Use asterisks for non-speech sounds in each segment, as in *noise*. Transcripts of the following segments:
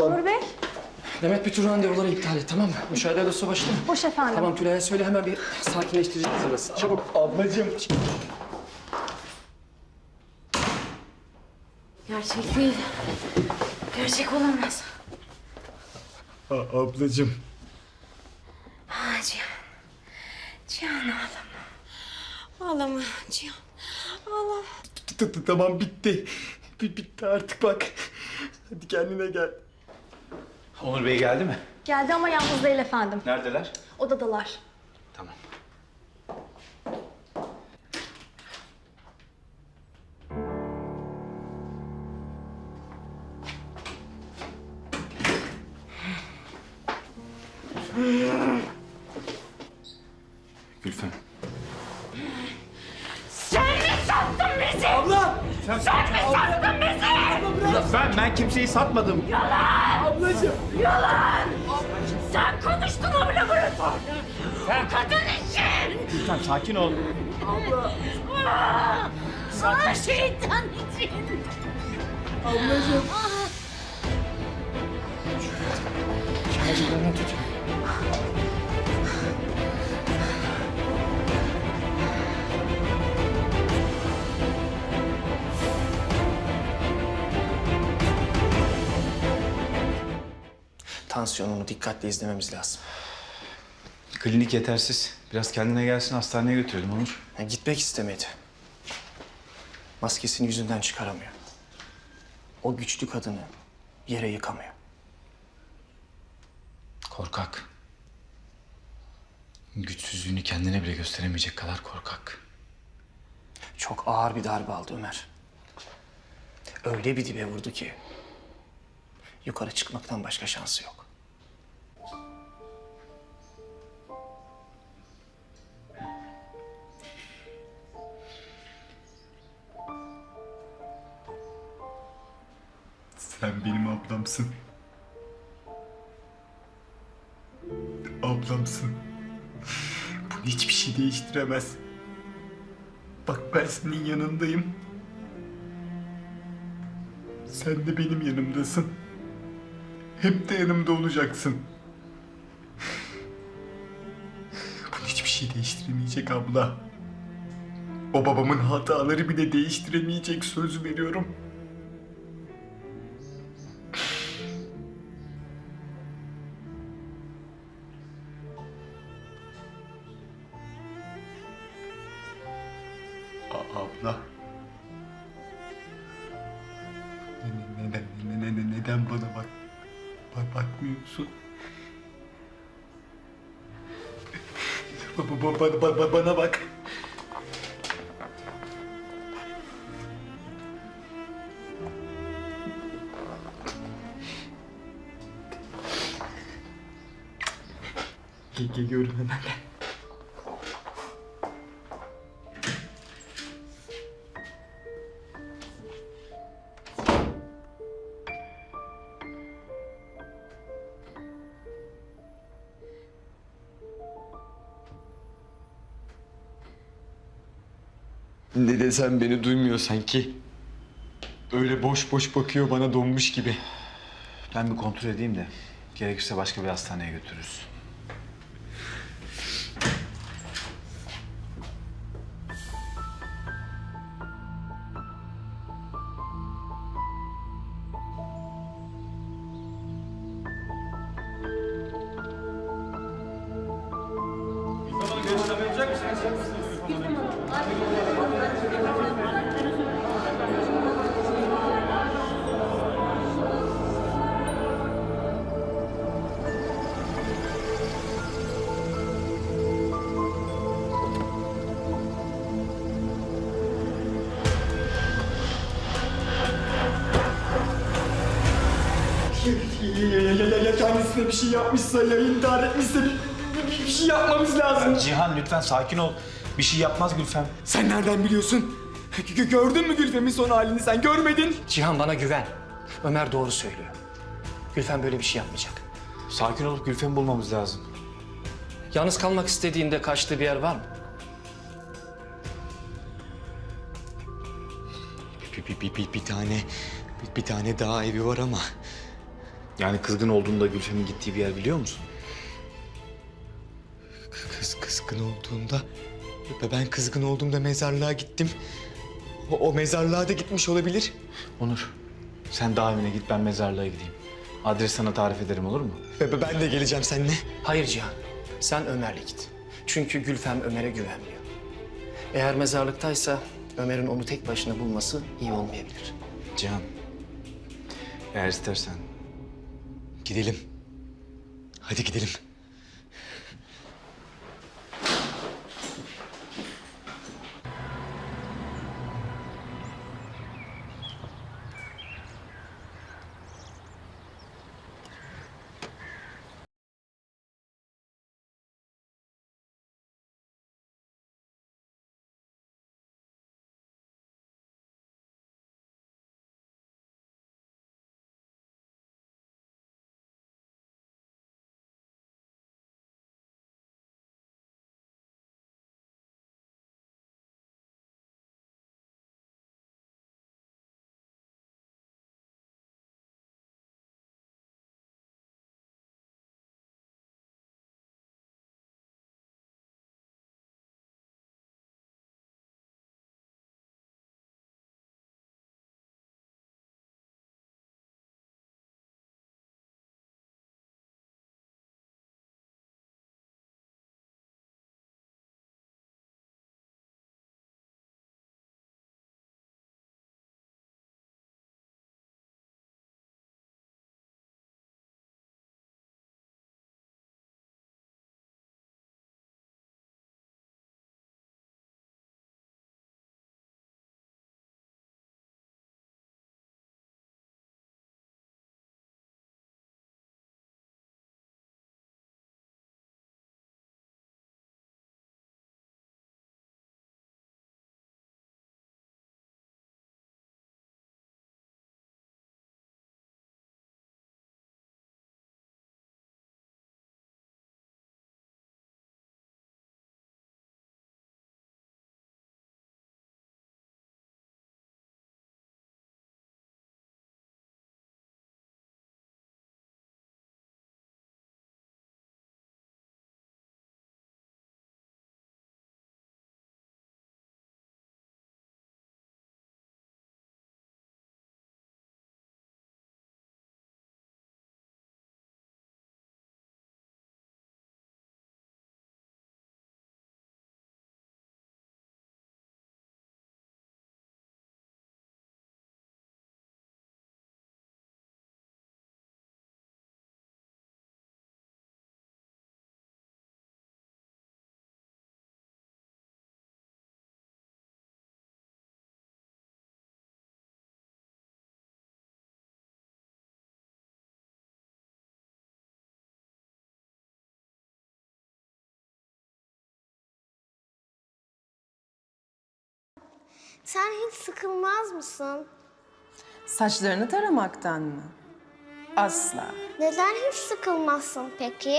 Onur Bey, Demet bütün randevuları iptal et tamam mı? Müşahede odası başla. boş efendim. Tamam Tülay'a söyle hemen bir sakinleştirici hazırlasın. Çabuk. Ablacığım. Gerçek değil. Gerçek olamaz. A- ablacığım. Ah Cihan. Cihan ağlama. Ağlama Cihan. Ağlama. T- t- Tamam bitti. B- bitti artık bak. Hadi kendine gel. Onur Bey geldi mi? Geldi ama yalnız değil efendim. Neredeler? Odadalar. Ben, ben kimseyi satmadım. Yalan! Sen konuştun o laboratuvarda. O kadın için. Gülfem sakin ol. Sana şeytan için. Acılarını tut. Tansiyonunu dikkatle izlememiz lazım. Klinik yetersiz. Biraz kendine gelsin hastaneye götürelim Onur. Ya gitmek istemedi. Maskesini yüzünden çıkaramıyor. O güçlü kadını yere yıkamıyor. Korkak. Güçsüzlüğünü kendine bile gösteremeyecek kadar korkak. Çok ağır bir darbe aldı Ömer. Öyle bir dibe vurdu ki yukarı çıkmaktan başka şansı yok. Sen benim ablamsın. Ablamsın. Bunu hiçbir şey değiştiremez. Bak ben senin yanındayım. Sen de benim yanımdasın. Hep de yanımda olacaksın. Bunu hiçbir şey değiştiremeyecek abla. O babamın hataları bile değiştiremeyecek söz veriyorum. Bakmıyorsun? Ba- ba- ba- ba- ba- bana bak. Ge- Geliyorum hemen. Ne desem beni duymuyor sanki. Öyle boş boş bakıyor bana donmuş gibi. Ben bir kontrol edeyim de gerekirse başka bir hastaneye götürürüz. Ya, ya, ya, ya, ya kendisine bir şey yapmışsa, ya intihar etmişse bir, bir- bir şey yapmamız lazım. Cihan lütfen sakin ol. Bir şey yapmaz Gülfem. Sen nereden biliyorsun? G- gördün mü Gülfem'in son halini sen görmedin? Cihan bana güven. Ömer doğru söylüyor. Gülfem böyle bir şey yapmayacak. Sakin olup Gülfem'i bulmamız lazım. Yalnız kalmak istediğinde kaçtığı bir yer var mı? Bir, bir, bir, bir, bir tane bir, bir tane daha evi var ama Yani kızgın olduğunda Gülfem'in gittiği bir yer biliyor musun? Kız kızgın olduğunda... Ben kızgın olduğumda mezarlığa gittim. O, o mezarlığa da gitmiş olabilir. Onur, sen daha evine git ben mezarlığa gideyim. Adres sana tarif ederim olur mu? Ve Ben de geleceğim seninle. Hayır Cihan. Sen Ömer'le git. Çünkü Gülfem Ömer'e güvenmiyor. Eğer mezarlıktaysa Ömer'in onu tek başına bulması iyi olmayabilir. Cihan, eğer istersen Gidelim. Hadi gidelim. Sen hiç sıkılmaz mısın? Saçlarını taramaktan mı? Asla. Neden hiç sıkılmazsın peki?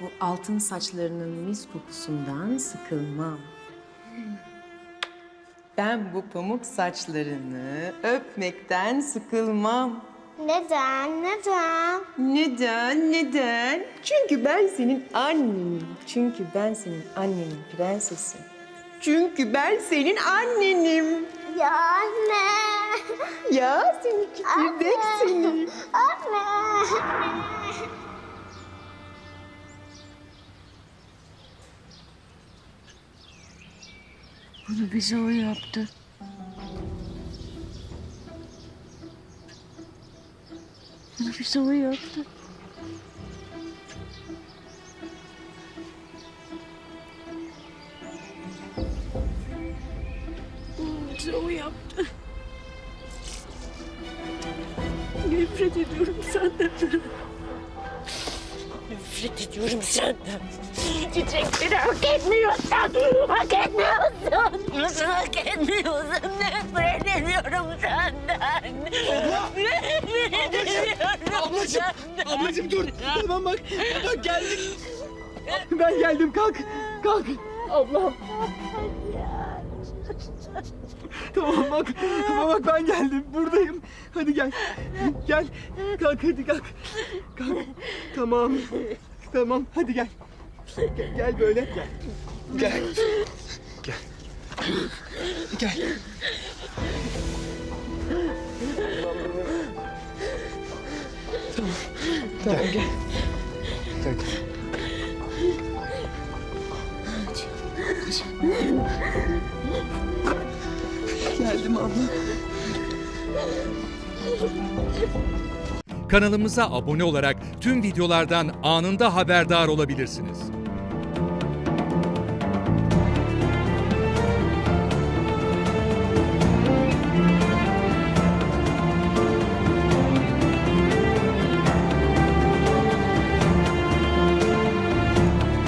Bu altın saçlarının mis kokusundan sıkılmam. Ben bu pamuk saçlarını öpmekten sıkılmam. Neden, neden? Neden, neden? Çünkü ben senin annenim. Çünkü ben senin annenin prensesi. Çünkü ben senin annenim. Ya anne. Ya seni çekirdek seni. Anne. Bunu bize o yaptı. Bunu bize o yaptı. Nefret ediyorum senden. Nefret ediyorum senden. Çiçekleri hak etmiyorsun. Hak etmiyorsun. Hak etmiyorsun. Nefret ediyorum senden. Nefret ediyorum Ablacığım, senden. ablacığım dur. Tamam bak, bak geldik. Ben geldim kalk, kalk. Ablam. *laughs* Tamam bak. Ama bak ben geldim. Buradayım. Hadi gel. Gel. Kalk hadi kalk. Kalk. Tamam. Tamam hadi gel. Gel, gel böyle. Gel. Gel. Gel. Gel. Tamam. Tamam gel. Gel. gel. Abla. Kanalımıza abone olarak tüm videolardan anında haberdar olabilirsiniz.